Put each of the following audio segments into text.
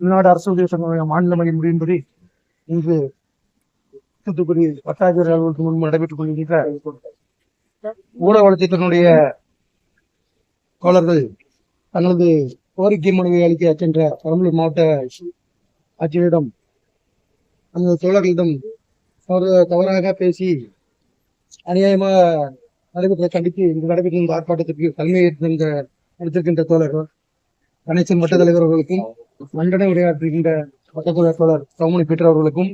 தமிழ்நாடு அரசு உதவி சங்க மாநில மணி முடியின்படி இங்கு தூத்துக்குடி வட்டாட்சியர் அலுவலகத்துக்கு முன்பு நடைபெற்றுக் கொண்டிருக்கின்ற ஊரக வளர்ச்சித்தினுடைய தோழர்கள் தங்களது கோரிக்கை மனுவை அளிக்க சென்ற பெரம்பலூர் மாவட்ட ஆட்சியரிடம் அந்த தோழர்களிடம் அவர் தவறாக பேசி அநியாயமாக நடைபெற்ற கண்டித்து இங்கு நடைபெற்ற ஆர்ப்பாட்டத்திற்கு தலைமை ஏற்றிருந்த எடுத்திருக்கின்ற தோழர்கள் கணேசன் வட்ட தலைவர் அவர்களுக்கும் மண்டனை உரையாற்றுகின்ற வட்டத்தோழர் தோழர் சௌமணி பீட்டர் அவர்களுக்கும்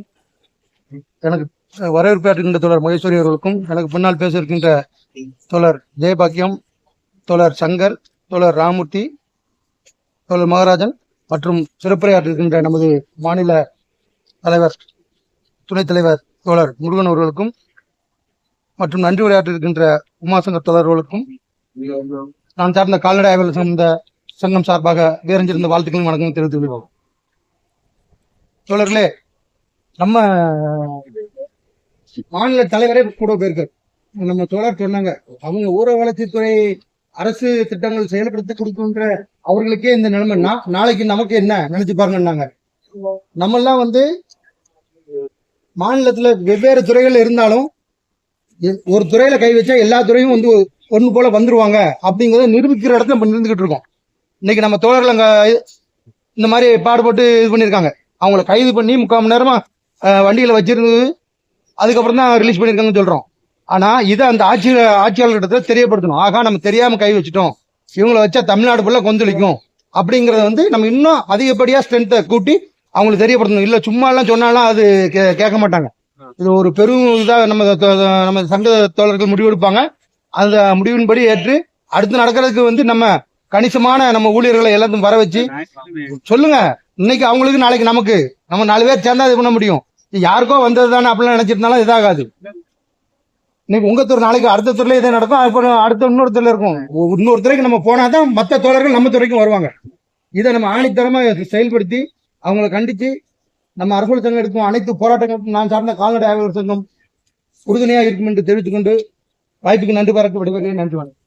எனக்கு வரவேற்பாற்றுகின்ற தோழர் மகேஸ்வரி அவர்களுக்கும் எனக்கு பின்னால் பேச இருக்கின்ற தோழர் ஜெயபாக்கியம் தோழர் சங்கர் தோழர் ராமூர்த்தி தோழர் மகாராஜன் மற்றும் சிறப்புரையாற்றுகின்ற நமது மாநில தலைவர் துணைத் தலைவர் தோழர் முருகன் அவர்களுக்கும் மற்றும் நன்றி உரையாற்றிருக்கின்ற உமாசங்கர் தோழர்களுக்கும் நான் சார்ந்த கால்நடை ஆய்வாளர் சார்ந்த சங்கம் சார்பாக வேறஞ்சிருந்த வாழ்த்துக்களும் வணக்கம் தெரிவித்துக் கொள்வோம் தோழர்களே நம்ம மாநில தலைவரே கூட போயிருக்கார். நம்ம தோழர் சொன்னாங்க அவங்க ஊர வளர்ச்சித்துறை அரசு திட்டங்கள் செயல்படுத்த கொடுக்குன்ற அவர்களுக்கே இந்த நிலைமைன்னா நாளைக்கு நமக்கு என்ன நினைச்சு பாருங்கன்னாங்க. நம்மெல்லாம் வந்து மாநிலத்துல வெவ்வேறு துறைகள் இருந்தாலும் ஒரு துறையில கை வச்சா எல்லா துறையும் வந்து ஒன்று போல வந்துருவாங்க அப்படிங்கிறத நிரூபிக்கிற இடத்துல நம்ம இருந்துகிட்டு இருக்கோம். இன்னைக்கு நம்ம தோழர்கள் அங்க இந்த மாதிரி பாடுபட்டு இது பண்ணியிருக்காங்க. அவங்கள கைது பண்ணி முக்கால் மணி நேரமா வண்டியில் வண்டியில வச்சிருந்து அதுக்கப்புறம் தான் ரிலீஸ் பண்ணியிருக்காங்கன்னு சொல்றோம். ஆனா இதை அந்த ஆட்சி ஆட்சியாளர்கிட்ட தெரியப்படுத்தணும். ஆகா நம்ம தெரியாம கை வச்சுட்டோம். இவங்களை வச்சா தமிழ்நாடு ஃபுல்லா கொந்தளிக்கும். அப்படிங்கறத வந்து நம்ம இன்னும் அதிகப்படியா ஸ்ட்ரென்த்தை கூட்டி அவங்களுக்கு தெரியப்படுத்தணும். இல்ல சும்மா எல்லாம் சொன்னாலும் அது கே- கேட்க மாட்டாங்க. இது ஒரு பெரும் இதாக நம்ம நம்ம சங்க தோழர்கள் முடிவெடுப்பாங்க. அந்த முடிவின்படி ஏற்று அடுத்து நடக்கிறதுக்கு வந்து நம்ம கணிசமான நம்ம ஊழியர்களை எல்லாத்தையும் வர வச்சு சொல்லுங்க. இன்னைக்கு அவங்களுக்கு நாளைக்கு நமக்கு. நம்ம நாலு பேர் சேர்ந்தா இது பண்ண முடியும். யாருக்கோ வந்தது தானே அப்படிலாம் நினைச்சிருந்தாலும் இதாகாது. இன்னைக்கு உங்க துறை நாளைக்கு அடுத்த துறையில இதே நடக்கும். அப்புறம் அடுத்த இன்னொரு துறையில இருக்கும். இன்னொரு துறைக்கு நம்ம போனாதான் மத்த தோழர்கள் நம்ம துறைக்கும் வருவாங்க. இதை நம்ம ஆணித்தரமா செயல்படுத்தி அவங்களை கண்டிச்சு நம்ம அரசு சங்கம் எடுக்கும் அனைத்து போராட்டங்களுக்கும் நான் சார்ந்த கால்நடை ஆய்வாளர் சங்கம் உறுதுணையாக இருக்கும் என்று தெரிவித்துக் கொண்டு வாய்ப்புக்கு நன்றி பாராட்டு விடைபெறுகிறேன். நன்றி வணக்கம்.